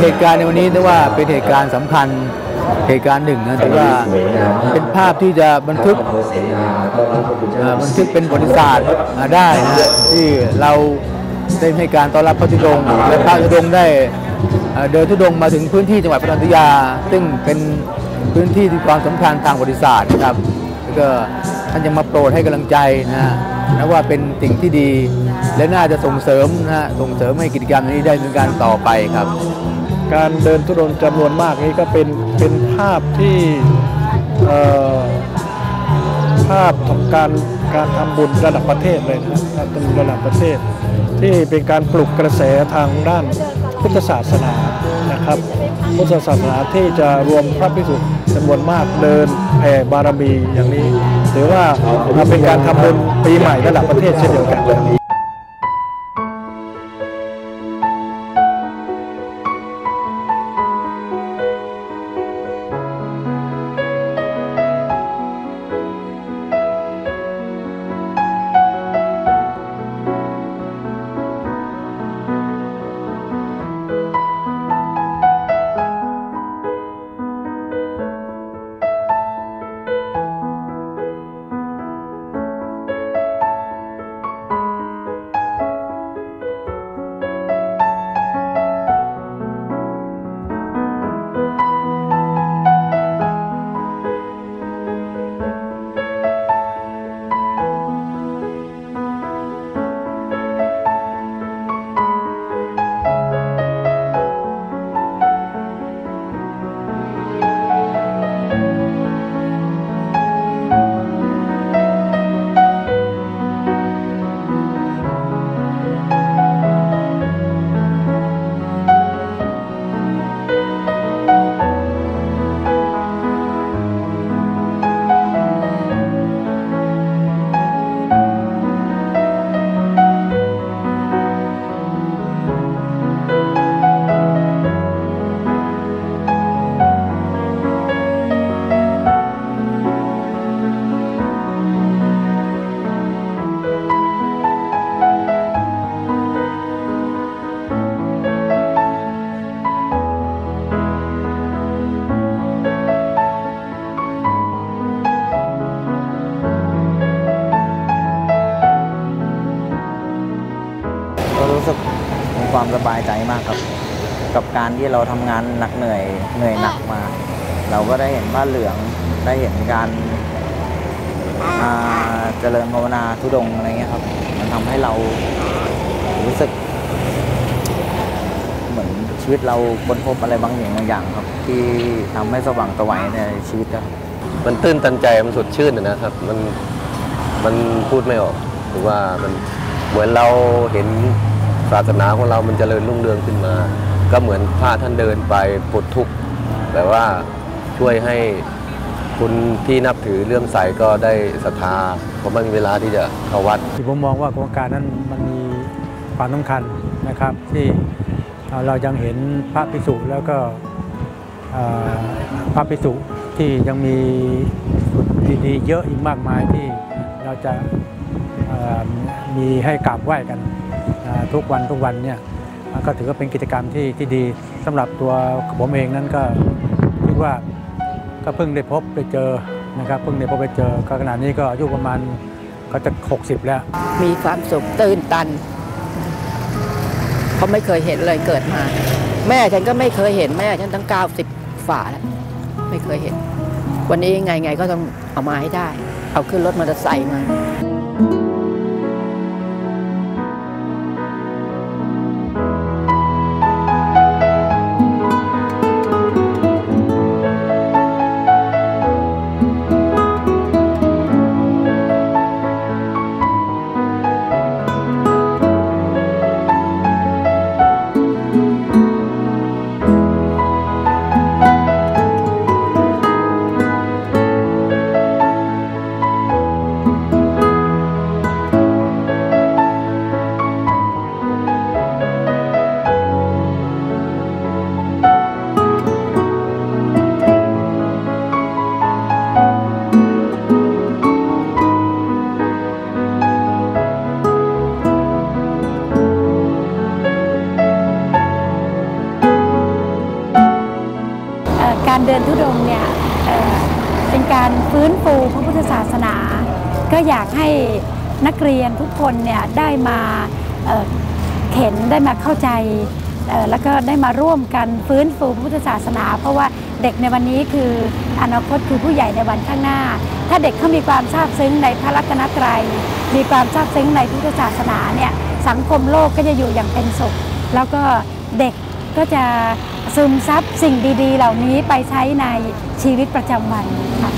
เหตุการณ์ในวันนี้ถือว่าเป็นเหตุการณ์สำคัญเหตุการณ์หนึ่งนะถือว่าเป็นภาพที่จะบันทึกบันทึกเป็นประวัติศาสตร์ได้นะที่เราได้ให้การต้อนรับพระธุดงค์และพระธุดงค์ได้เดินธุดงค์มาถึงพื้นที่จังหวัดพระนครศรีอยุธยา ซึ่งเป็นพื้นที่ที่ความสำคัญทางประวัติศาสตร์นะครับแล้วก็ท่านยังมาโปรดให้กำลังใจนะฮะนะว่าเป็นสิ่งที่ดีและน่าจะส่งเสริมนะฮะส่งเสริมให้กิจกรรมนี้ได้ดำเนินการต่อไปครับ การเดินทุรนต์จำนวนมากนี้ก็เป็นเป็นภาพที่ภาพของการการทำบุญระดับประเทศเลยนะครับการทำบุญระดับประเทศ ที่เป็นการปลุกกระแสทางด้านพุทธศาสนานะครับ พุทธศาสนาที่จะรวมพระภิกษุจำนวนมากเดินแผ่บารมีอย่างนี้ถือว่าเป็นการทำบุญปีใหม่ระดับประเทศเช่นเดียวกัน สบายใจมากครับ กับการที่เราทำงานหนักเหนื่อยเหนื่อยหนักมา เราก็ได้เห็นผ้าเหลืองได้เห็นการเจริญภาวนาทุดงอะไรเงี้ยครับ มันทำให้เรารู้สึก เหมือนชีวิตเราค้นพบอะไรบางอย่างบางอย่างครับ ที่ทำให้สว่างไสวัยในชีวิตครับมันตื้นตันใจมันสดชื่นนะครับ มันมันพูดไม่ออก หรือว่ามันเหมือนเราเห็น ศาสนาของเรามันเจริญรุ่งเรืองขึ้นมา ก็เหมือนพระท่านเดินไปปลดทุกข์แบบว่าช่วยให้คุณที่นับถือเลื่อมใสก็ได้ศรัทธาเพราะไม่มีเวลาที่จะเข้าวัดที่ผมมองว่าโครงการนั้นมันมีความสำคัญนะครับ ที่เรายังเห็นพระภิกษุแล้วก็พระภิกษุที่ยังมีดีๆเยอะอีกมากมายที่เราจะมีให้กราบไหว้กัน ทุกวันทุกวันเนี่ยมันก็ถือว่าเป็นกิจกรรมที่ที่ดีสำหรับตัวผมเองนั้นก็คิดว่าก็เพิ่งได้พบได้เจอนะครับเพิ่งได้พบได้เจอก็ขณะนี้ก็อายุประมาณก็จะ 60 แล้ว มีความสุขตื่นตันเขาไม่เคยเห็นเลยเกิดมา แม่ฉันก็ไม่เคยเห็นแม่ฉันตั้งเก้าสิบฝ่าแล้วไม่เคยเห็น วันนี้ไงไงก็ต้องเอามาให้ได้ เอาขึ้นรถมอเตอร์ไซค์มา ก็อยากให้นักเรียนทุกคนเนี่ยได้มาเห็นได้มาเข้าใจแล้วก็ได้มาร่วมกันฟื้นฟูพุทธศาสนา เพราะว่าเด็กในวันนี้คืออนาคตคือผู้ใหญ่ในวันข้างหน้า ถ้าเด็กเขามีความซาบซึ้งในพระรัตนตรัย มีความซาบซึ้งในพุทธศาสนาเนี่ยสังคมโลกก็จะอยู่อย่างเป็นสุข แล้วก็เด็กก็จะซึมซับสิ่งดี ๆ เหล่านี้ไปใช้ในชีวิตประจำวันค่ะ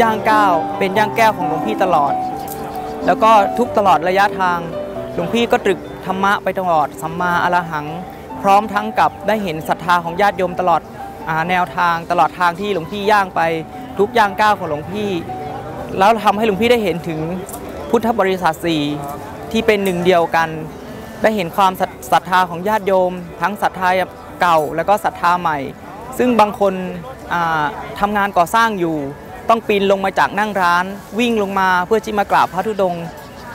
ย่างก้าวเป็นย่างแก้วของหลวงพี่ตลอด แล้วก็ทุกตลอดระยะทาง หลวงพี่ก็ตรึกธรรมะไปตลอดสัมมาอรหัง พร้อมทั้งกับได้เห็นศรัทธาของญาติโยมตลอดอแนวทางตลอดทางที่หลวงพี่ย่างไปทุกย่างก้าวของหลวงพี่ แล้วทำให้หลวงพี่ได้เห็นถึงพุทธบริษัทสี่ที่เป็นหนึ่งเดียวกัน ได้เห็นความศรัทธาของญาติโยม ทั้งศรัทธาเก่า แล้วก็ศรัทธาใหม่ ซึ่งบางคนอ่าทำงานก่อสร้างอยู่ ต้องปีนลงมาจากนั่งร้าน วิ่งลงมาเพื่อที่มากราบพระธุดงค์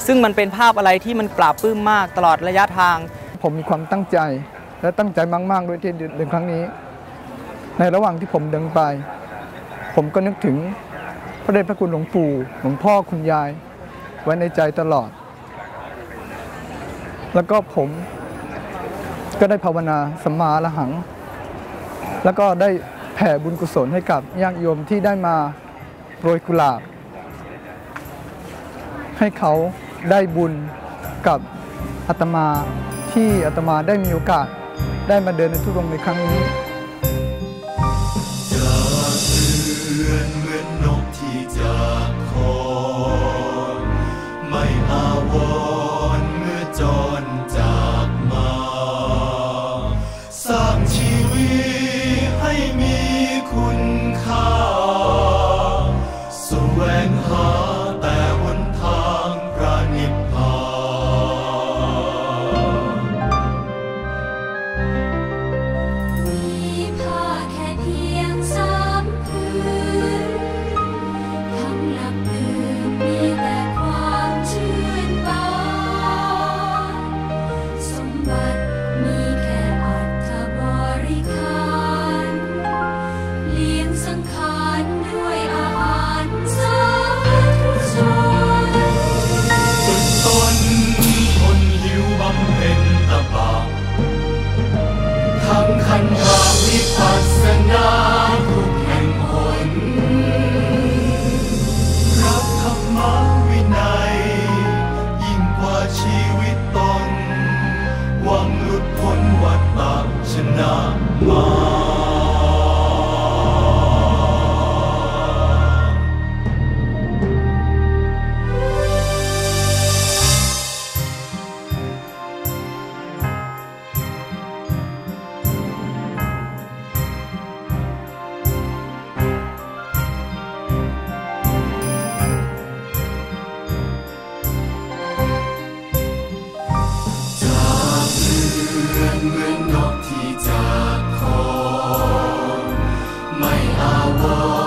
ซึ่งมันเป็นภาพอะไรที่มันปราบปลื้มมากตลอดระยะทาง ผมมีความตั้งใจและตั้งใจมาก ๆ ด้วยที่เดินครั้งนี้ ในระหว่างที่ผมเดินไป ผมก็นึกถึงพระเดชพระคุณหลวงปู่หลวงพ่อคุณยาย ไว้ในใจตลอด แล้วก็ผมก็ได้ภาวนาสัมมาอรหัง แล้วก็ได้แผ่บุญกุศลให้กับญาติโยมที่ได้มา โปรยกุหลาบ ให้เขาได้บุญกับอาตมาที่อาตมาได้มีโอกาสได้มาเดินในทุดงในครั้งนี้ I'll.